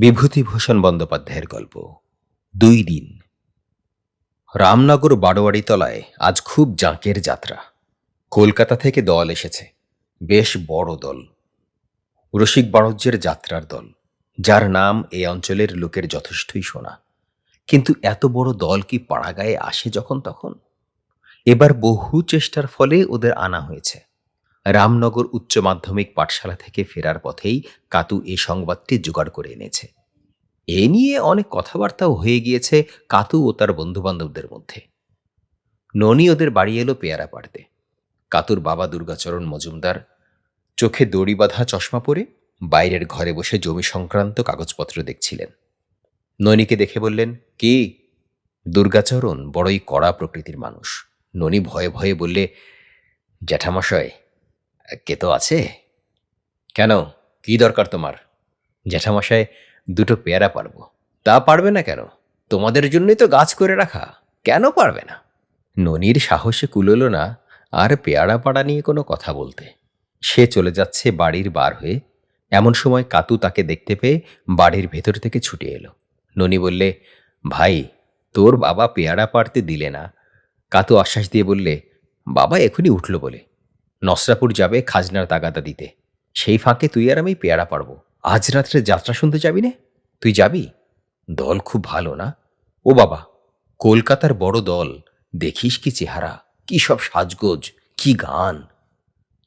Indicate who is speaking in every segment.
Speaker 1: বিভূতিভূষণ বন্দ্যোপাধ্যায়ের গল্প। দুই দিন। রামনগর বারোয়ারি তলায় আজ খুব জাঁকের যাত্রা। কলকাতা থেকে দল এসেছে। বেশ বড় দল। রসিক বাণিজ্যের যাত্রার দল, যার নাম এই অঞ্চলের লোকের যথেষ্টই শোনা। কিন্তু এত বড় দল কি পাড়াগায়ে আসে যখন তখন? এবার বহু চেষ্টার ফলে ওদের আনা হয়েছে। রামনগর উচ্চ মাধ্যমিক পাঠশালা থেকে ফেরার পথেই কাতু এই সংবাদটি জোগাড় করে এনেছে। এ নিয়ে অনেক কথাবার্তাও হয়ে গিয়েছে কাতু ও তার বন্ধুবান্ধবদের মধ্যে। ননি ওদের বাড়ি এলো পেয়ারা পাড়তে। কাতুর বাবা দুর্গাচরণ মজুমদার, চোখে দড়ি বাঁধা চশমা পরে বাইরের ঘরে বসে জমি সংক্রান্ত কাগজপত্র দেখছিলেন। ননীকে দেখে বললেন, কি? দুর্গাচরণ, বড়ই কড়া প্রকৃতির মানুষ। ননী ভয়ে ভয়ে বললে, জ্যাঠামশায় কে তো আছে? কেন? কি দরকার তোমার? জ্যাঠামশায় দুটো পেয়ারা পারব। তা পারবে না কেন? তোমাদের জন্যই তো গাছ করে রাখা। কেন পারবে না? ননির সাহসে কুলোলো না আর পেয়ারা পাড়া নিয়ে কোনো কথা বলতে। সে চলে যাচ্ছে বাড়ির বার হয়ে। এমন সময় কাতু তাকে দেখতে পেয়ে বাড়ির ভেতর থেকে ছুটে এলো। ননি বললে, ভাই, তোর বাবা পেয়ারা পাড়তে দিলে না। কাতু আশ্বাস দিয়ে বললে, বাবা এখনই উঠল বলে। নসরাপুর যাবে খাজনার তাগাদা দিতে। সেই ফাঁকে তুই আর আমি পেয়ারা পারব আজ রাত্রে যাত্রা শুনতে যাবি নে? তুই যাবি? দল খুব ভালো না? ও বাবা, কলকাতার বড় দল, দেখিস কি চেহারা, কি সব সাজগোজ, কি গান।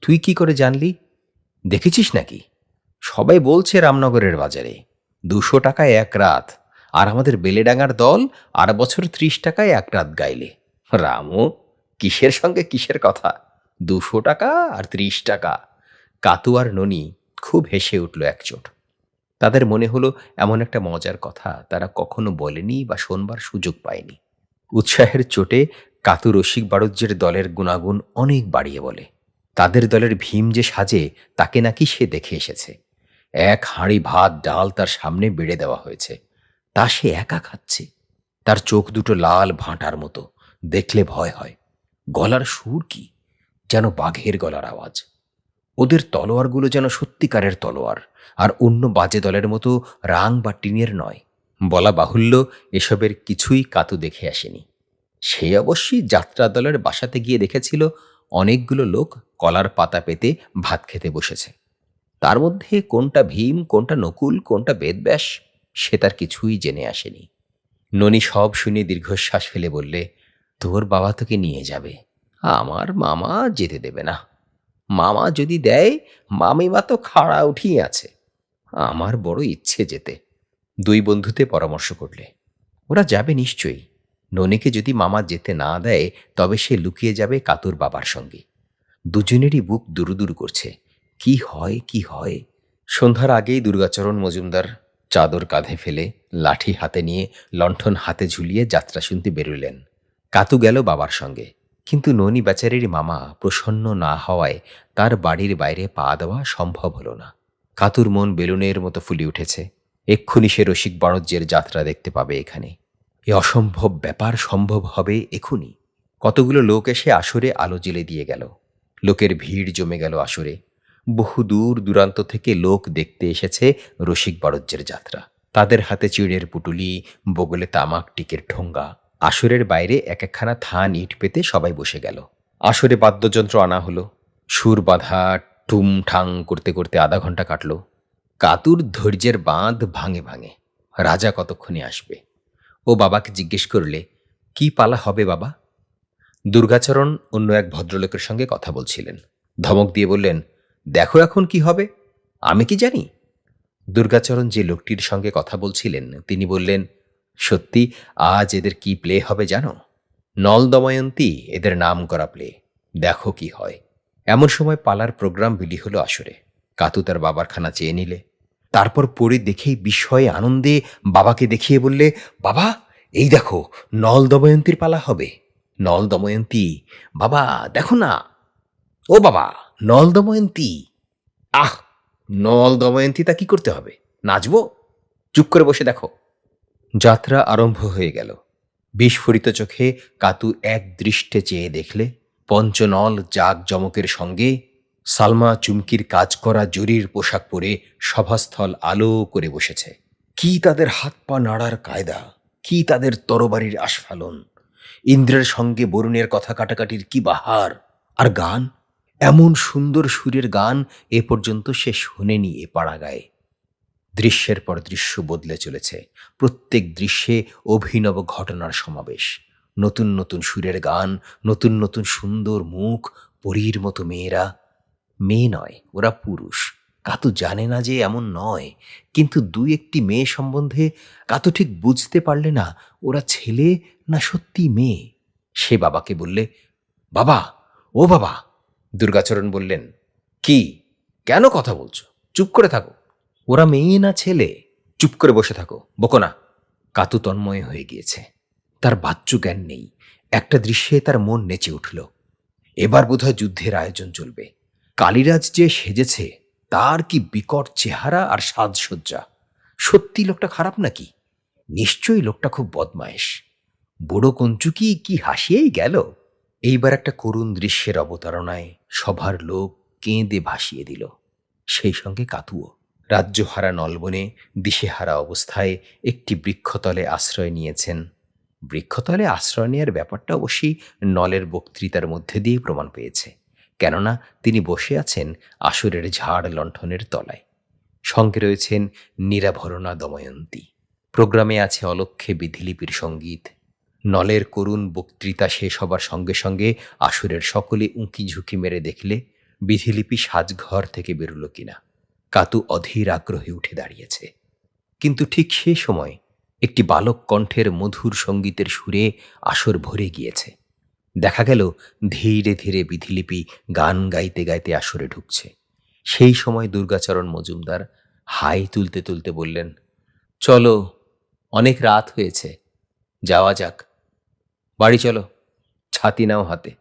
Speaker 1: তুই কি করে জানলি? দেখেছিস নাকি? সবাই বলছে রামনগরের বাজারে, দুশো টাকায় এক রাত, আর আমাদের বেলেডাঙ্গার দল আর বছর ত্রিশ টাকায় এক রাত গাইলে। রামও কিসের সঙ্গে কিসের কথা? দুশো টাকা আর ত্রিশ টাকা। কাতু আর ননি খুব হেসে উঠল একচোট। তাদের মনে হলো এমন একটা মজার কথা তারা কখনো বলেনি বা শোনবার সুযোগ পায়নি। উৎসাহের চোটে কাতু রসিক বাণিজ্যের দলের গুণাগুণ অনেক বাড়িয়ে বলে। তাদের দলের ভীম যে সাজে তাকে নাকি সে দেখে এসেছে। এক হাঁড়ি ভাত, ডাল তার সামনে বেড়ে দেওয়া হয়েছে। তা সে একা খাচ্ছে। তার চোখ দুটো লাল ভাঁটার মতো। দেখলে ভয় হয়। গলার সুর কি? যেন বাঘের গলার আওয়াজ। ওদের তলোয়ারগুলো যেন সত্যিকারের তলোয়ার, আর অন্য বাজে দলের মতো রাং বা টিনের নয়। বলা বাহুল্য, এসবের কিছুই কাতু দেখে আসেনি। সে অবশ্যই যাত্রা দলের বাসাতে গিয়ে দেখেছিল, অনেকগুলো লোক কলার পাতা পেতে ভাত খেতে বসেছে। তার মধ্যে কোনটা ভীম, কোনটা নকুল, কোনটা বেদব্যাস, সে তার কিছুই জেনে আসেনি। ননি সব শুনে দীর্ঘশ্বাস ফেলে বললে, তোর বাবা তোকে নিয়ে যাবে। আমার মামা যেতে দেবে না। মামা যদি দেয়, মামিমা তো খাড়া উঠিয়ে আছে। আমার বড় ইচ্ছে যেতে। দুই বন্ধুতে পরামর্শ করলে। ওরা যাবে নিশ্চয়ই। ননিকে যদি মামা যেতে না দেয়, তবে সে লুকিয়ে যাবে কাতুর বাবার সঙ্গে। দুজনেরই বুক দুরুদুর করছে। কি হয় কি হয়? সন্ধ্যার আগেই দুর্গাচরণ মজুমদার চাদর কাঁধে ফেলে লাঠি হাতে নিয়ে লণ্ঠন হাতে ঝুলিয়ে যাত্রা শুনতে বেরোলেন। কাতু গেল বাবার সঙ্গে। কিন্তু ননি বেচারির মামা প্রসন্ন না হওয়ায় তার বাড়ির বাইরে পা দেওয়া সম্ভব হলো না। কাতুর মন বেলুনের মতো ফুলে উঠেছে। এক্ষুনি সে রসিক বাণিজ্যের যাত্রা দেখতে পাবে এখানে। এ অসম্ভব ব্যাপার সম্ভব হবে এখুনি। কতগুলো লোক এসে আসরে আলো জেলে দিয়ে গেল। লোকের ভিড় জমে গেল আসরে। বহু দূর দূরান্ত থেকে লোক দেখতে এসেছে রসিক বাণিজ্যের যাত্রা। তাদের হাতে চিড়ের পুটুলি, বগলে তামাক টিকের ঠোঙ্গা আসরের বাইরে এক একখানা থান ইট পেতে সবাই বসে গেল। আসরে বাদ্যযন্ত্র আনা হলো। সুর বাঁধা, টুম ঠাং করতে করতে আধা ঘণ্টা কাটল। কাতুর ধৈর্যের বাঁধ ভাঙে ভাঙে। রাজা কতক্ষণে আসবে? ও বাবাকে জিজ্ঞেস করলে, কি পালা হবে বাবা? দুর্গাচরণ অন্য এক ভদ্রলোকের সঙ্গে কথা বলছিলেন। ধমক দিয়ে বললেন, দেখো এখন কি হবে। আমি কি জানি? দুর্গাচরণ যে লোকটির সঙ্গে কথা বলছিলেন, তিনি বললেন সত্যি, আজ এদের কি প্লে হবে জানো? নল দময়ন্তী এদের নাম করা প্লে। দেখো কি হয়। এমন সময় পালার প্রোগ্রাম বিলি হলো আসরে। কাতু তার বাবার খানা চেয়ে নিলে। তারপর পড়ে দেখেই বিস্ময়ে আনন্দে বাবাকে দেখিয়ে বললে, বাবা, এই দেখো নল দময়ন্তীর পালা হবে। নল দময়ন্তী বাবা, দেখো না। ও বাবা নল দময়ন্তী আহ নল দময়ন্তী তা কি করতে হবে? নাচবো? চুপ করে বসে দেখো। যাত্রা আরম্ভ হয়ে গেল। বিস্ফোরিত চোখে কাতু এক দৃষ্টে চেয়ে দেখলে, পঞ্চনল জাগ জমকের সঙ্গে সালমা চুমকির কাজ করা জরির পোশাক পরে সভাস্থল আলো করে বসেছে। কি তাদের হাত পা নাড়ার কায়দা? কি তাদের তরবারির আস্ফালন? ইন্দ্রের সঙ্গে বরুণের কথা কাটাকাটির কি বাহার? আর গান? এমন সুন্দর সুরের গান এ পর্যন্ত সে শোনেনি এ পাড়া গায়ে দৃশ্যের পর দৃশ্য বদলে চলেছে। প্রত্যেক দৃশ্যে অভিনব ঘটনার সমাবেশ। নতুন নতুন সুরের গান, নতুন নতুন সুন্দর মুখ, পরীর মতো মেয়েরা। মেয়ে নয়, ওরা পুরুষ। কাতু জানে না যে এমন নয়। কিন্তু দুই একটি মেয়ে সম্বন্ধে কাতু ঠিক বুঝতে পারলে না, ওরা ছেলে না সত্যি মেয়ে? সে বাবাকে বললে, বাবা, ও বাবা। দুর্গাচরণ বললেন, কি? কেন কথা বলছো? চুপ করে থাকো। ওরা মেয়ে না ছেলে? চুপ করে বসে থাকো, বকো না। কাতু তন্ময় হয়ে গিয়েছে। তার বাচ্চু জ্ঞান নেই। একটা দৃশ্যে তার মন নেচে উঠল। এবার বোধহয় যুদ্ধের আয়োজন চলবে। কালিরাজ যে সেজেছে, তার কি বিকট চেহারা আর সাজসজ্জা? সত্যি লোকটা খারাপ নাকি? নিশ্চয়ই লোকটা খুব বদমায়েশ। বুড়ো কঞ্চুকি কি হাসিয়েই গেল? এইবার একটা করুণ দৃশ্যের অবতারণায় সভার লোক কেঁদে ভাসিয়ে দিল। সেই সঙ্গে কাতুও। রাজ্যহারা নলবনে দিশেহারা অবস্থায় একটি বৃক্ষতলে আশ্রয় নিয়েছেন। বৃক্ষতলে আশ্রয় নেওয়ার ব্যাপারটা অবশ্যই নলের বক্তৃতার মধ্যে দিয়ে প্রমাণ পেয়েছে। কেননা তিনি বসে আছেন আসুরের ঝাড় লণ্ঠনের তলায়। সঙ্গে রয়েছেন নিরাভরণা দময়ন্তী। প্রোগ্রামে আছে অলক্ষে বিধিলিপির সংগীত। নলের করুণ বক্তৃতা শেষ হবার সঙ্গে সঙ্গে আসুরের সকলে উঁকি ঝুঁকি মেরে দেখলে বিধিলিপি সাজঘর থেকে বেরোলো কিনা। কাতু অধীর আগ্রহে উঠে দাঁড়িয়েছে। কিন্তু ঠিক সে সময় একটি বালক কণ্ঠের মধুর সঙ্গীতের সুরে আসর ভরে গিয়েছে। দেখা গেল ধীরে ধীরে বিধিলিপি গান গাইতে গাইতে আসরে ঢুকছে। সেই সময় দুর্গাচরণ মজুমদার হাই তুলতে তুলতে বললেন, চলো, অনেক রাত হয়েছে, যাওয়া যাক। বাড়ি চলো, ছাতি নাও হাতে।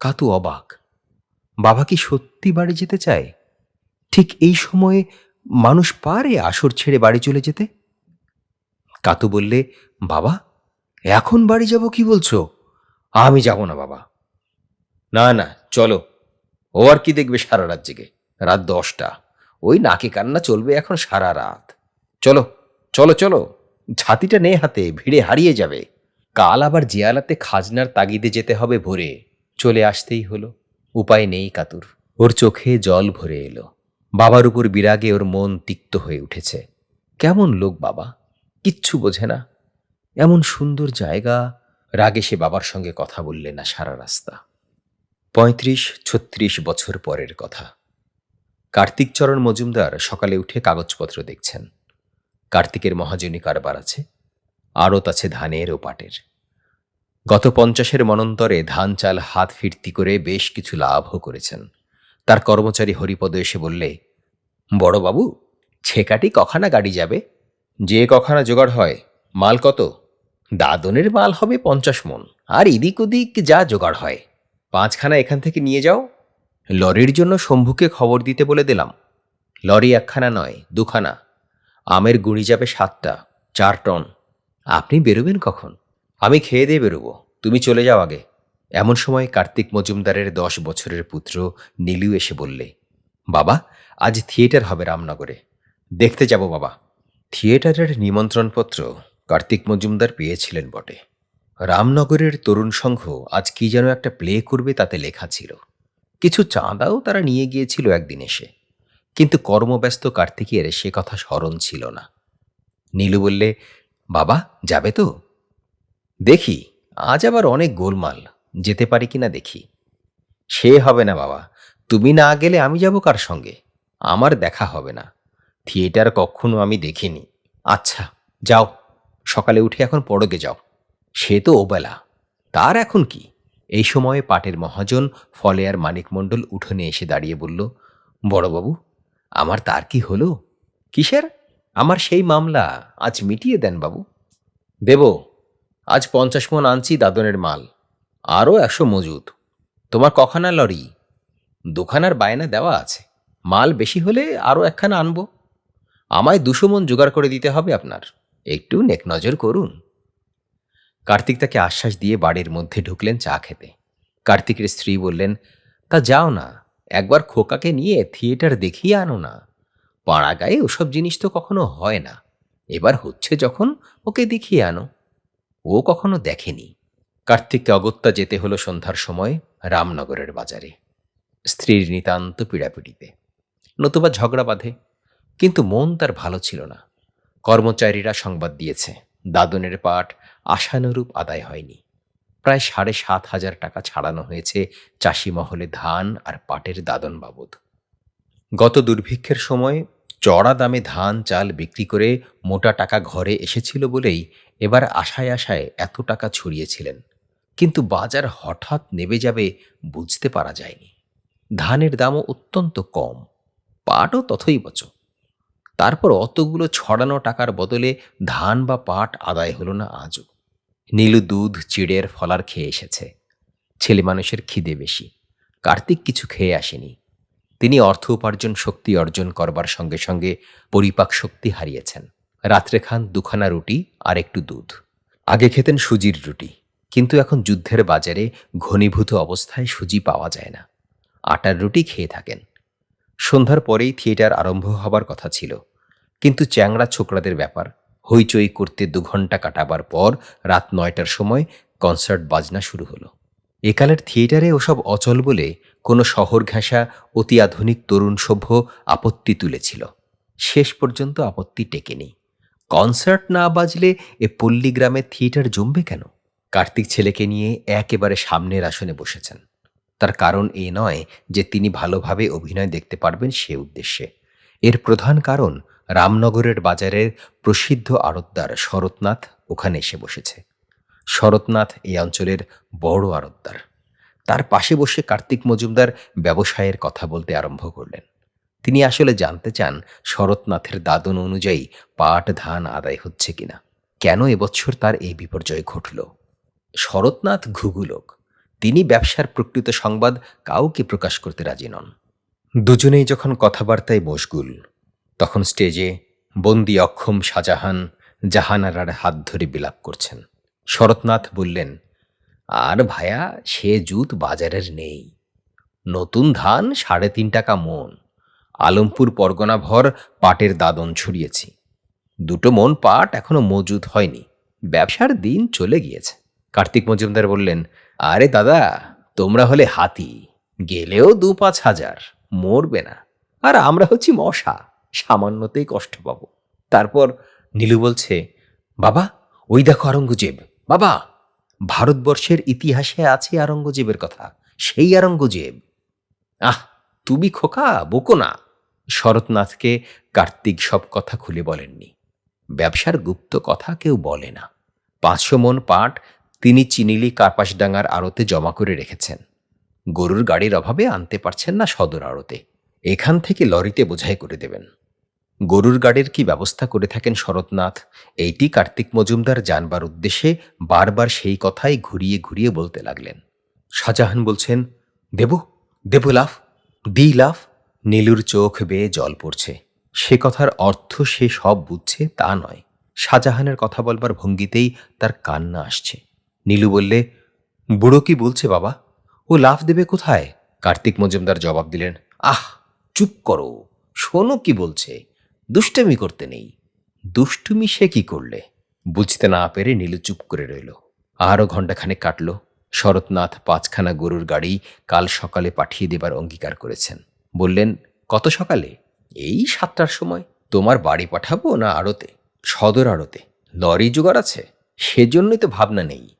Speaker 1: কাতু অবাক, বাবা কি সত্যি বাড়ি যেতে চায়? ঠিক এই সময়ে মানুষ পারে আসর ছেড়ে বাড়ি চলে যেতে? কাতু বললে, বাবা, এখন বাড়ি যাব কি বলছো? আমি যাব না, বাবা। না না, চলো। ও আর কি দেখবে সারা রাত জেগে? রাত দশটা। ওই নাকে কান্না চলবে এখন সারা রাত। চলো চলো চলো। ছাতিটা নে হাতে, ভিড়ে হারিয়ে যাবে। কাল আবার জিয়ালাতে খাজনার তাগিদে যেতে হবে ভোরে। চলে আসতেই হলো। উপায় নেই কাতুর। ওর চোখে জল ভরে এলো। বাবার উপর বিরাগে ওর মন তিক্ত হয়ে উঠেছে। কেমন লোক বাবা? কিচ্ছু বোঝে না। এমন সুন্দর জায়গা। রাগে সে বাবার সঙ্গে কথা বললে না সারা রাস্তা। পঁয়ত্রিশ, ছত্রিশ বছর পরের কথা। কার্তিকচরণ মজুমদার সকালে উঠে কাগজপত্র দেখছেন। কার্তিকের মহাজনী কারবার আছে। আড়ত আছে ধানের ও পাটের গত পঞ্চাশের মনন্তরে ধান চাল হাত ফিরতি করে বেশ কিছু লাভও করেছেন। তার কর্মচারী হরিপদ এসে বললে বড়বাবু ছেকাটি কখানা গাড়ি যাবে। যে কখানা জোগাড় হয়, মাল কত? দাদনের মাল হবে পঞ্চাশ মন আর এদিক ওদিক যা জোগাড় হয়। পাঁচখানা এখান থেকে নিয়ে যাও। লরির জন্য শম্ভুকে খবর দিতে বলে দিলাম। লরি একখানা নয়, দুখানা। আমের গুঁড়ি যাবে সাতটা, চার টন। আপনি বেরোবেন কখন? আমি খেয়ে দিয়ে বেরোবো। তুমি চলে যাও আগে। এমন সময় কার্তিক মজুমদারের দশ বছরের পুত্র নীলু এসে বললে বাবা, আজ থিয়েটার হবে রামনগরে। দেখতে যাব বাবা। থিয়েটারের নিমন্ত্রণপত্র কার্তিক মজুমদার পেয়েছিলেন বটে। রামনগরের তরুণ সংঘ আজ কি যেন একটা প্লে করবে তাতে লেখা ছিল। কিছু চাঁদাও তারা নিয়ে গিয়েছিল একদিন এসে। কিন্তু কর্মব্যস্ত কার্তিকের সে কথা স্মরণ ছিল না। নীলু বললে, বাবা, যাবে তো? দেখি, আজ আবার অনেক গোলমাল। যেতে পারি কিনা দেখি। সে হবে না বাবা। তুমি না গেলে আমি যাব কার সঙ্গে? আমার দেখা হবে না। থিয়েটার কখনো আমি দেখিনি। আচ্ছা যাও। সকালে উঠে এখন পড়গে যাও। সে তো ওবেলা। তার এখন কি? এই সময়ে পাটের মহাজন ফলেয়ার মানিকমণ্ডল উঠোনে এসে দাঁড়িয়ে বলল, বড়বাবু, আমার তার কি হলো? কিসের? আমার সেই মামলা আজ মিটিয়ে দেন বাবু। দেব, আজ পঞ্চাশ মন আনছি দাদনের মাল। আরও একশো মজুদ তোমার কখানা লরি? দুখানার বায়না দেওয়া আছে। মাল বেশি হলে আরও একখানা আনব। আমায় দুশো মন জোগাড় করে দিতে হবে আপনার। একটু নেক নজর করুন। কার্তিক তাকে আশ্বাস দিয়ে বাড়ির মধ্যে ঢুকলেন চা খেতে। কার্তিকের স্ত্রী বললেন, তা যাও না, একবার খোকাকে নিয়ে থিয়েটার দেখিয়ে আনো না। পাড়া গায়ে ওসব জিনিস তো কখনো হয় না। এবার হচ্ছে যখন ওকে দেখিয়ে আনো। ও কখনো দেখেনি। কার্তিককে অগত্যা যেতে হলো সন্ধ্যার সময় রামনগরের বাজারে। স্ত্রীর নিতান্ত পীড়াপিড়িতে। নতুবা ঝগড়া বাঁধে, কিন্তু মন তার ভালো ছিল না। কর্মচারীরা সংবাদ দিয়েছে, দাদনের পাঠ আশানুরূপ আদায় হয়নি। প্রায় সাড়ে সাত হাজার টাকা ছাড়ানো হয়েছে চাষি মহলে ধান আর পাটের দাদন বাবদ। গত দুর্ভিক্ষের সময় চড়া দামে ধান, চাল বিক্রি করে মোটা টাকা ঘরে এসেছিল বলেই এবার আশায় আশায় এত টাকা ছড়িয়েছিলেন। কিন্তু বাজার হঠাৎ নেমে যাবে বুঝতে পারা যায়নি। ধানের দামও অত্যন্ত কম। পাটও তথই বচ তারপর অতগুলো ছড়ানো টাকার বদলে ধান বা পাট আদায় হলো না আজও। নীলু দুধ চিড়ের ফলার খেয়ে এসেছে। ছেলে মানুষের খিদে বেশি। কার্তিক কিছু খেয়ে আসেনি। তিনি অর্থ উপার্জন শক্তি অর্জন করবার সঙ্গে সঙ্গে পরিপাক শক্তি হারিয়েছেন। রাত্রে খান দুখানা রুটি আর একটু দুধ। আগে খেতেন সুজির রুটি। কিন্তু এখন যুদ্ধের বাজারে ঘনীভূত অবস্থায় সুজি পাওয়া যায় না। আটার রুটি খেয়ে থাকেন। সন্ধ্যার পরেই থিয়েটার আরম্ভ হবার কথা ছিল। কিন্তু চ্যাংড়া ছোকরাদের ব্যাপার, হইচই করতে দু ঘণ্টা কাটাবার পর রাত নয়টার সময় কনসার্ট বাজনা শুরু হলো। একালের থিয়েটারে ওসব অচল বলে কোনো শহর ঘেঁষা অতি আধুনিক তরুণ সভ্য আপত্তি তুলেছিল। শেষ পর্যন্ত আপত্তি টেকেনি। কনসার্ট না বাজলে এ পল্লীগ্রামে থিয়েটার জমবে কেন? কার্তিক ছেলেকে নিয়ে একেবারে সামনের আসনে বসেছেন। তার কারণ এই নয় যে তিনি ভালোভাবে অভিনয় দেখতে পারবেন সে উদ্দেশ্যে। এর প্রধান কারণ রামনগরের বাজারের প্রসিদ্ধ আড়তদার শরৎনাথ ওখানে এসে বসেছে। শরৎনাথ এই অঞ্চলের বড় আড়তদার। তার পাশে বসে কার্তিক মজুমদার ব্যবসায়ের কথা বলতে আরম্ভ করলেন। তিনি আসলে জানতে চান শরৎনাথের দাদন অনুযায়ী পাট ধান আদায় হচ্ছে কিনা। কেন এবছর তার এই বিপর্যয় ঘটল? শরৎনাথ ঘুঘুলোক তিনি ব্যবসার প্রকৃত সংবাদ কাউকে প্রকাশ করতে রাজি নন। দুজনেই যখন কথাবার্তায় মশগুল, তখন স্টেজে বন্দি অক্ষম শাহজাহান জাহানারার হাত ধরে বিলাপ করছেন। শরৎনাথ বললেন, আর ভায়া, সে জুত বাজারের নেই। নতুন ধান সাড়ে তিন টাকা মন। আলমপুর পরগনা ভর পাটের দাদন ছড়িয়েছি। দুটো মন পাট এখনও মজুদ হয়নি। ব্যবসার দিন চলে গিয়েছে। কার্তিক মজুমদার বললেন আরে দাদা, তোমরা হলে হাতি, গেলেও দু পাঁচ হাজার, মরবে না। আর আমরা হচ্ছি মশা, সামান্যতেই কষ্ট পাবো। তারপর নীলু বলছে, বাবা, ওই দেখো আরঙ্গজেব। বাবা, ভারতবর্ষের ইতিহাসে আছে আরঙ্গজেবের কথা, সেই আরঙ্গজেব। আহ, তুমি খোকা, বকো না। শরৎনাথকে কার্তিক সব কথা খুলে বলেননি। ব্যবসার গুপ্ত কথা কেউ বলে না। পাঁচশো মন পাট তিনি চিনিলি কার্পাসডাঙ্গার আড়তে জমা করে রেখেছেন। গরুর গাড়ির অভাবে আনতে পারছেন না সদর আড়তে। এখান থেকে লরিতে বোঝাই করে দেবেন। গরুর গাড়ির কি ব্যবস্থা করে থাকেন শরৎনাথ? এইটি কার্তিক মজুমদার জানবার উদ্দেশ্যে বারবার সেই কথাই ঘুরিয়ে ঘুরিয়ে বলতে লাগলেন। শাহজাহান বলছেন, দেব দেব লাফ, দি লাফ। নীলুর চোখ বেয়ে জল পড়ছে। সে কথার অর্থ সে সব বুঝছে তা নয়। শাহজাহানের কথা বলবার ভঙ্গিতেই তার কান্না আসছে। নীলু বললে, বুড়ো কি বলছে বাবা? ও লাফ দেবে কোথায়? কার্তিক মজুমদার জবাব দিলেন, আহ, চুপ করো, শোনো কি বলছে, দুষ্টুমি করতে নেই। দুষ্টুমি সে কি করলে? বুঝতে না পেরে নীলু চুপ করে রইল। আরও ঘণ্টাখানেক কাটল। শরৎনাথ পাঁচখানা গরুর গাড়ি কাল সকালে পাঠিয়ে দেবার অঙ্গীকার করেছেন। বললেন, কত সকালে? এই সাতটার সময়। তোমার বাড়ি পাঠাবো না আড়তে? সদর আড়তে। লরি জোগাড় আছে। সেজন্যই তো ভাবনা নেই।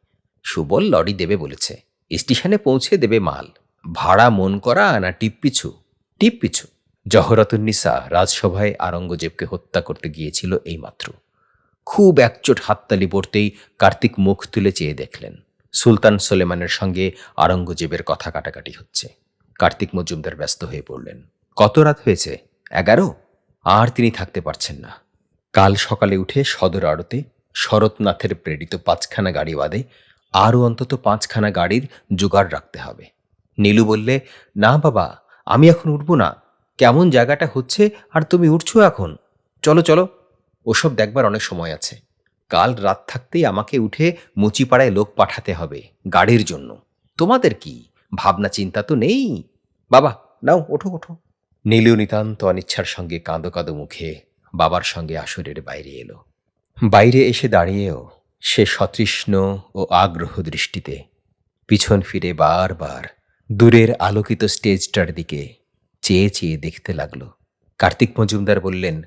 Speaker 1: সুবল লরি দেবে বলেছে। স্টেশনে পৌঁছে দেবে মাল। ভাড়া মন করা না টিপ পিছু টিপ পিছু জহরতুন্নিসা রাজসভায় আরঙ্গজেবকে হত্যা করতে গিয়েছিল এইমাত্র। খুব একচোট হাততালি পড়তেই কার্তিক মুখ তুলে চেয়ে দেখলেন। সুলতান সোলেমানের সঙ্গে আরঙ্গজেবের কথা কাটাকাটি হচ্ছে। কার্তিক মজুমদার ব্যস্ত হয়ে পড়লেন। কত রাত হয়েছে? এগারো? আর তিনি থাকতে পারছেন না। কাল সকালে উঠে সদর আড়তে শরৎনাথের প্রেরিত পাঁচখানা গাড়ি বাদে আরও অন্তত পাঁচখানা গাড়ির জোগাড় রাখতে হবে। নীলু বললে, না বাবা, আমি এখন উঠব না। কেমন জায়গাটা হচ্ছে আর তুমি উঠছো এখন? চলো চলো। ওসব দেখবার অনেক সময় আছে। কাল রাত থাকতেই আমাকে উঠে মুচিপাড়ায় লোক পাঠাতে হবে গাড়ির জন্য। তোমাদের কি ভাবনা চিন্তা তো নেই? বাবা, নাও, ওঠো ওঠো। নীলু নিতান্ত অনিচ্ছার সঙ্গে কাঁদো কাঁদো মুখে বাবার সঙ্গে আসরের বাইরে এলো। বাইরে এসে দাঁড়িয়েও সে সতৃষ্ণ ও আগ্রহ দৃষ্টিতে পিছন ফিরে বারবার দূরের আলোকিত স্টেজটার দিকে চেয়ে চেয়ে দেখতে লাগল। কার্তিক মজুমদার বললেন,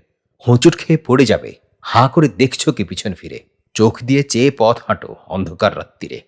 Speaker 1: হোঁচট খেয়ে পড়ে যাবে। হাঁ করে দেখছ কি পিছন ফিরে? চোখ দিয়ে চেয়ে পথ হাঁটো অন্ধকার রাত্রিরে